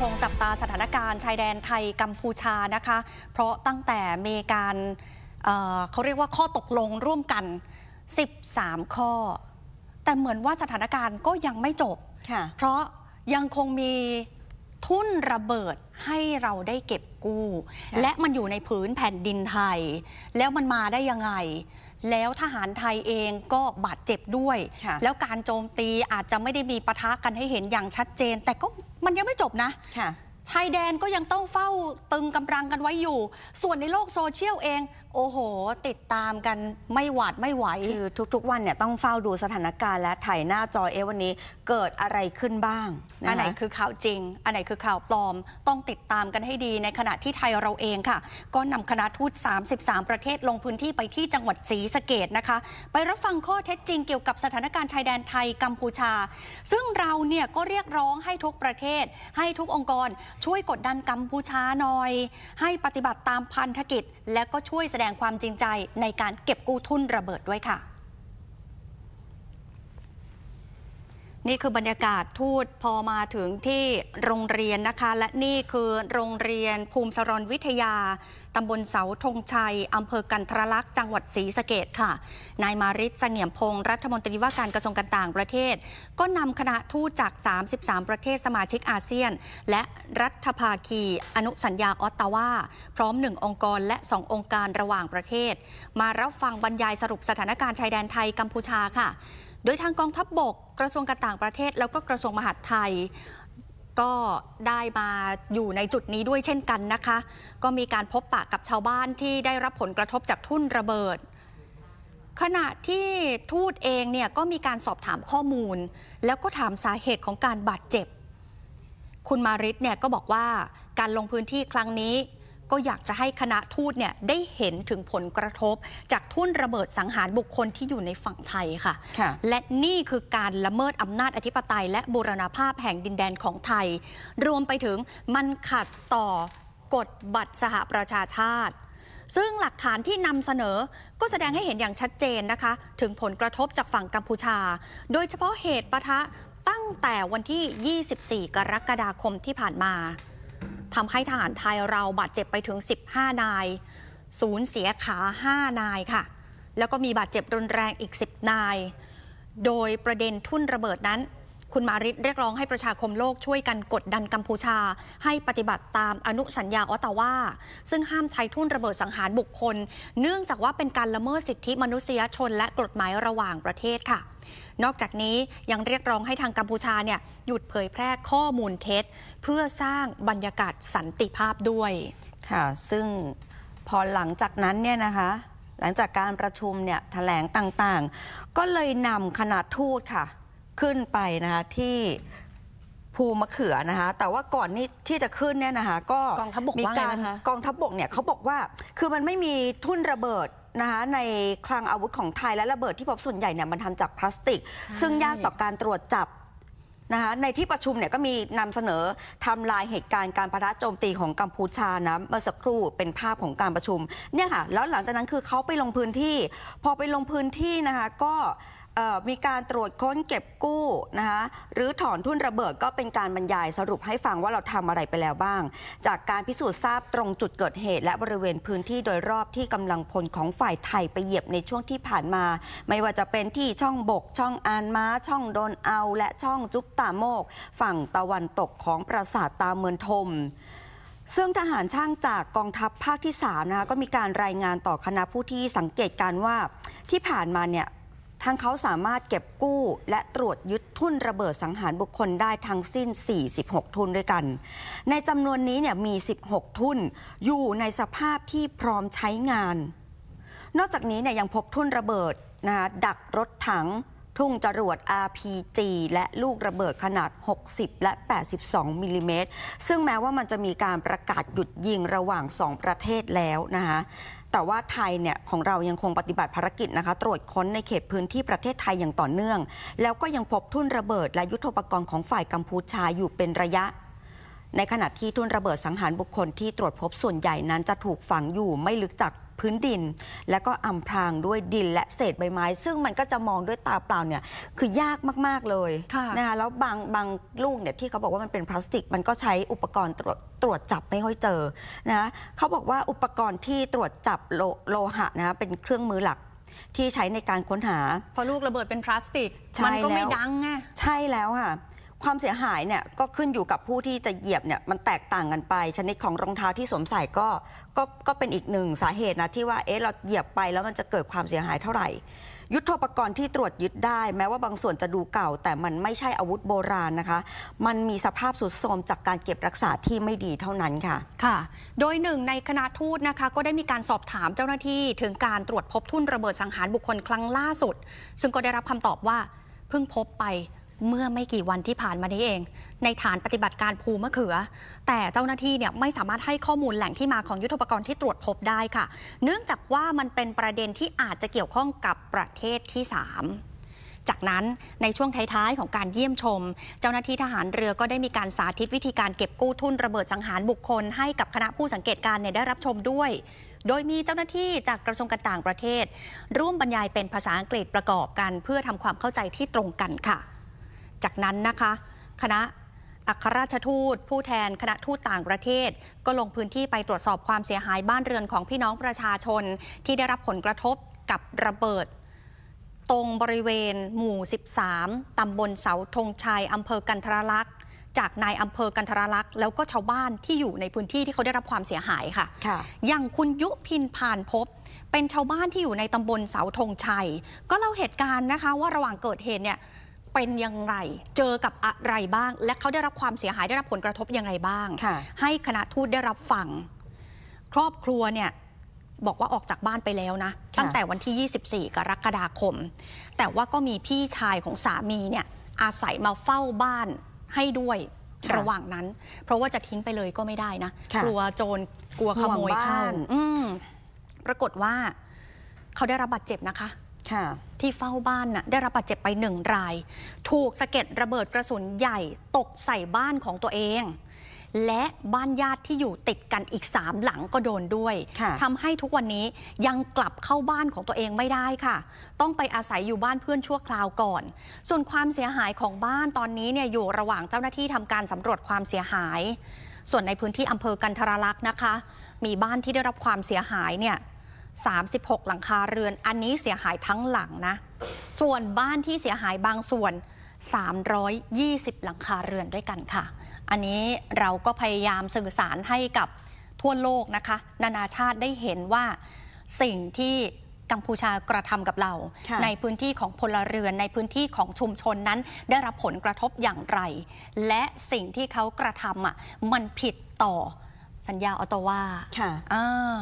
คงจับตาสถานการณ์ชายแดนไทยกัมพูชานะคะ เพราะตั้งแต่มีการเอ่อเขาเรียกว่าข้อตกลงร่วมกัน 13 ข้อ แต่เหมือนว่าสถานการณ์ก็ยังไม่จบค่ะเพราะยังคงมีทุ่นระเบิดให้เราได้เก็บกู้ค่ะและมันอยู่ในผืนแผ่นดินไทย แล้วมันมาได้ยังไง แล้วทหารไทยเองก็บาดเจ็บด้วยค่ะแล้วการโจมตีอาจจะไม่ได้มีปะทะกันให้เห็นอย่างชัดเจน แต่ก็มันยังไม่จบนะค่ะชายแดนก็ยังต้องเฝ้าตึงกำลังกันไว้อยู่ ส่วนในโลกโซเชียลเอง โอ้โห ติดตามกันไม่หวาดไม่ไหว คือทุกๆ วันเนี่ยต้องเฝ้าดูสถานการณ์และถ่ายหน้าจอเอะวันนี้เกิดอะไรขึ้นบ้างะคะอันไหนคือข่าวจริง อันไหนคือข่าวปลอม ต้องติดตามกันให้ดีในขณะที่ไทยเราเองค่ะ ก็นำคณะทูต 33 ประเทศลงพื้นที่ไปที่จังหวัดศรีสะเกดนะคะ ไปรับฟังข้อเท็จจริงเกี่ยวกับสถานการณ์ชายแดนไทยกัมพูชา ซึ่งเราเนี่ยก็เรียกร้องให้ทุกประเทศ ให้ทุกองค์กร ช่วยกดดันกัมพูชาหน่อย ให้ปฏิบัติตามพันธกิจ และก็ช่วยแสดงความจริงใจในการเก็บกู้ทุนระเบิดด้วยค่ะ นี่คือบรรยากาศทูตพอมาถึงที่โรงเรียนนะคะ และนี่คือโรงเรียนภูมิสรรวิทยาตำบลเสาธงชัยอำเภอกันทรลักษณ์จังหวัดศรีสะเกดค่ะ นายมาริศเสงี่ยมพงศ์รัฐมนตรีว่าการกระทรวงการต่างประเทศ ก็นำคณะทูตจาก 33 ประเทศสมาชิกอาเซียน และรัฐภาคี อนุสัญญาออตตาวาพร้อมหนึ่งองค์กรและ2องค์การระหว่างประเทศ มารับฟังบรรยายสรุปสถานการณ์ชายแดนไทยกัมพูชาค่ะ โดยทางกองทัพบบก กระทรวงการต่างประเทศ แล้วก็กระทรวงมหาดไทย ก็ได้มาอยู่ในจุดนี้ด้วยเช่นกันนะคะ ก็มีการพบปะกับชาวบ้านที่ได้รับผลกระทบจากทุ่นระเบิด ขณะที่ทูตเองเนี่ยก็มีการสอบถามข้อมูล แล้วก็ถามสาเหตุของการบาดเจ็บ คุณมาริศเนี่ยก็บอกว่าการลงพื้นที่ครั้งนี้ ก็อยากจะให้คณะทูตเนี่ยได้เห็นถึงผลกระทบ จากทุ่นระเบิดสังหารบุคคลที่อยู่ในฝั่งไทยค่ะค่ะ และนี่คือการละเมิดอำนาจอธิปไตย และบูรณาภาพแห่งดินแดนของไทย รวมไปถึงมันขัดต่อกฎบัตรสหประชาชาติ ซึ่งหลักฐานที่นำเสนอก็แสดงให้เห็นอย่างชัดเจนนะคะ ถึงผลกระทบจากฝั่งกัมพูชา โดยเฉพาะเหตุปะทะตั้งแต่วันที่ 24 กรกฎาคมที่ผ่านมา ทำให้ทหารไทยเราบาดเจ็บไปถึง 15 นาย สูญเสียขา 5 นายค่ะ แล้วก็มีบาดเจ็บรุนแรงอีก 10 นาย โดยประเด็นทุ่นระเบิดนั้น คุณมาริศเรียกร้องให้ประชาคมโลกช่วยกันกดดันกัมพูชา ให้ปฏิบัติตามอนุสัญญาออตตาวาซึ่งห้ามใช้ทุ่นระเบิดสังหารบุคคล เนื่องจากว่าเป็นการละเมิดสิทธิมนุษยชน และกฎหมายระหว่างประเทศค่ะ นอกจากนี้ยังเรียกร้องให้ทางกัมพูชาเนี่ยหยุดเผยแพร่ข้อมูลเท็จ เพื่อสร้างบรรยากาศสันติภาพด้วยค่ะ ซึ่งพอหลังจากนั้นเนี่ยนะคะหลังจากการประชุมเนี่ยแถลงต่างๆ ก็เลยนำคณะทูตค่ะ ขึ้นไปนะคะที่ภูมะเขือนะคะ แต่ว่าก่อนนี้ที่จะขึ้นเนี่ยนะคะ ก็กองทัพบกมีว่าไงการนะคะกองทัพบกเนี่ยเขาบอกว่า คือมันไม่มีทุ่นระเบิดนะคะในคลังอาวุธของไทยและระเบิดที่พบส่วนใหญ่เนี่ยมันทำจากพลาสติกซึ่งยากต่อการตรวจจับนะคะในที่ประชุมเนี่ยก็มีนำเสนอไทำลายเหตุการณ์การประทะโจมตีของกัมพูชานะเมื่อสักครู่เป็นภาพของการประชุมเนี่ยค่ะแล้วหลังจากนั้นคือเขาไปลงพื้นที่ พอไปลงพื้นที่นะคะก็เอ่อ มีการตรวจค้นเก็บกู้นะคะหรือถอนทุนระเบิดก็เป็นการบรรยายสรุปให้ฟังว่าเราทำอะไรไปแล้วบ้าง จากการพิสูจน์ทราบตรงจุดเกิดเหตุ และบริเวณพื้นที่โดยรอบที่กำลังพลของฝ่ายไทยไปเหยียบในช่วงที่ผ่านมา ไม่ว่าจะเป็นที่ช่องบก ช่องอานม้า ช่องโดนเอา และช่องจุ๊บตาโมก ฝั่งตะวันตกของปราสาทตาเมือนทมซึ่งทหารช่างจากกองทัพภาคที่3นะคะก็มีการรายงานต่อคณะผู้ที่สังเกตการว่าที่ผ่านมาเนี่ย ทางเขาสามารถเก็บกู้และตรวจยึดทุ่นระเบิดสังหารบุคคลได้ทั้งสิ้น 46 ทุนด้วยกัน ในจำนวนนี้เนี่ยมี 16 ทุนอยู่ในสภาพที่พร้อมใช้งาน นอกจากนี้เนี่ยยังพบทุ่นระเบิดนะดักรถถัง ทุ่งจรวด RPG และลูกระเบิดขนาด 60 และ 82มิลลิเมตรซึ่งแม้ว่ามันจะมีการประกาศหยุดยิงระหว่าง 2 ประเทศแล้วนะคะแต่ว่าไทยเนี่ยของเรายังคงปฏิบัติภารกิจนะคะ ตรวจค้นในเขตพื้นที่ประเทศไทยอย่างต่อเนื่อง แล้วก็ยังพบทุ่นระเบิดและยุทโธปกรณ์ของฝ่ายกัมพูชาอยู่เป็นระยะ ในขณะที่ทุ่นระเบิดสังหารบุคคลที่ตรวจพบส่วนใหญ่นั้นจะถูกฝังอยู่ไม่ลึกจาก พื้นดิน แล้วก็อำพรางด้วยดินและเศษใบไม้ ซึ่งมันก็จะมองด้วยตาเปล่าเนี่ยคือยากมาก ๆ เลยค่ะนะคะแล้วบางบางลูกเนี่ยที่เขาบอกว่ามันเป็นพลาสติก มันก็ใช้อุปกรณ์ตรวจตรวจจับไม่ค่อยเจอนะเขาบอกว่าอุปกรณ์ที่ตรวจจับโลโลหะนะคะเป็นเครื่องมือหลักที่ใช้ในการค้นหา พอลูกระเบิดเป็นพลาสติกใช่มันก็ไม่แล้วดังไงใช่แล้วค่ะ ความเสียหายเนี่ยก็ขึ้นอยู่กับผู้ที่จะเหยียบเนี่ยมันแตกต่างกันไป ชนิดของรองเท้าที่สวมใส่ก็ก็ก็เป็นอีกหนึ่งสาเหตุนะที่ว่าเอ๊ะเราเหยียบไปแล้วมันจะเกิดความเสียหายเท่าไหร่ ยุทธปกรณ์ที่ตรวจยึดได้ แม้ว่าบางส่วนจะดูเก่า แต่มันไม่ใช่อาวุธโบราณนะคะ มันมีสภาพสุดโทรมจากการเก็บรักษาที่ไม่ดีเท่านั้นค่ะ ค่ะ โดยหนึ่งในคณะทูตนะคะ ก็ได้มีการสอบถามเจ้าหน้าที่ถึงการตรวจพบทุ่นระเบิดสังหารบุคคลครั้งล่าสุด ซึ่งก็ได้รับคำตอบว่าเพิ่งพบไป เมื่อไม่กี่วันที่ผ่านมานี้เอง ในฐานปฏิบัติการภูมะเขือ แต่เจ้าหน้าที่เนี่ยไม่สามารถให้ข้อมูลแหล่งที่มาของยุทธปกรณ์ที่ตรวจพบได้ค่ะ เนื่องจากว่ามันเป็นประเด็นที่อาจจะเกี่ยวข้องกับประเทศที่สามจากนั้นในช่วงท้ายๆ ของการเยี่ยมชม เจ้าหน้าที่ทหารเรือก็ได้มีการสาธิตวิธีการเก็บกู้ทุ่นระเบิดสังหารบุคคล ให้กับคณะผู้สังเกตการณ์เนี่ยได้รับชมด้วย โดยมีเจ้าหน้าที่จากกระทรวงการต่างประเทศ ร่วมบรรยายเป็นภาษาอังกฤษประกอบกัน เพื่อทำความเข้าใจที่ตรงกันค่ะ จากนั้นนะคะ คณะอัครราชทูต ผู้แทนคณะทูตต่างประเทศ ก็ลงพื้นที่ไปตรวจสอบความเสียหายบ้านเรือนของพี่น้องประชาชน ที่ได้รับผลกระทบกับระเบิด ตรงบริเวณ หมู่ 13 ตำบลเสาธงชัยอำเภอกันทรลักษณ์จากนายอำเภอกันทรลักษณ์แล้วก็ชาวบ้านที่อยู่ในพื้นที่ที่เขาได้รับความเสียหายค่ะค่ะอย่างคุณยุพินผ่านพบ เป็นชาวบ้านที่อยู่ในตำบลเสาธงชัย ก็เล่าเหตุการณ์นะคะว่าระหว่างเกิดเหตุเนี่ย เป็นยังไง เจอกับอะไรบ้าง และเขาได้รับความเสียหายได้รับผลกระทบยังไงบ้างค่ะให้คณะทูตได้รับฟัง ครอบครัวเนี่ยบอกว่าออกจากบ้านไปแล้วนะค่ะตั้งแต่วันที่ 24 กรกฎาคม แต่ว่าก็มีพี่ชายของสามีเนี่ยอาศัยมาเฝ้าบ้านให้ด้วยค่ะระหว่างนั้น เพราะว่าจะทิ้งไปเลยก็ไม่ได้นะค่ะกลัวโจรกลัวขโมยห่วงเข้าบ้านอืมปรากฏว่า เขาได้รับบาดเจ็บนะคะค่ะ ที่เฝ้าบ้านน่ะได้รับบาดเจ็บไปหนึ่งราย ถูกสะเก็ดระเบิดกระสุนใหญ่ตกใส่บ้านของตัวเอง และบ้านญาติที่อยู่ติดกันอีกสามหลังก็โดนด้วยค่ะทำให้ทุกวันนี้ยังกลับเข้าบ้านของตัวเองไม่ได้ค่ะ ต้องไปอาศัยอยู่บ้านเพื่อนชั่วคราวก่อน ส่วนความเสียหายของบ้านตอนนี้เนี่ยอยู่ระหว่างเจ้าหน้าที่ทำการสำรวจความเสียหาย ส่วนในพื้นที่อำเภอกันทรลักษณ์นะคะ มีบ้านที่ได้รับความเสียหายเนี่ย 36 หลังคาเรือน อันนี้เสียหายทั้งหลังนะ ส่วนบ้านที่เสียหายบางส่วน 320 หลังคาเรือนด้วยกันค่ะ อันนี้เราก็พยายามสื่อสารให้กับทั่วโลกนะคะ นานาชาติได้เห็นว่าสิ่งที่กัมพูชากระทำกับเราค่ะในพื้นที่ของพลเรือนในพื้นที่ของชุมชนนั้น ได้รับผลกระทบอย่างไร และสิ่งที่เขากระทำอะมันผิดต่อสัญญาออตตาวาค่ะอ่า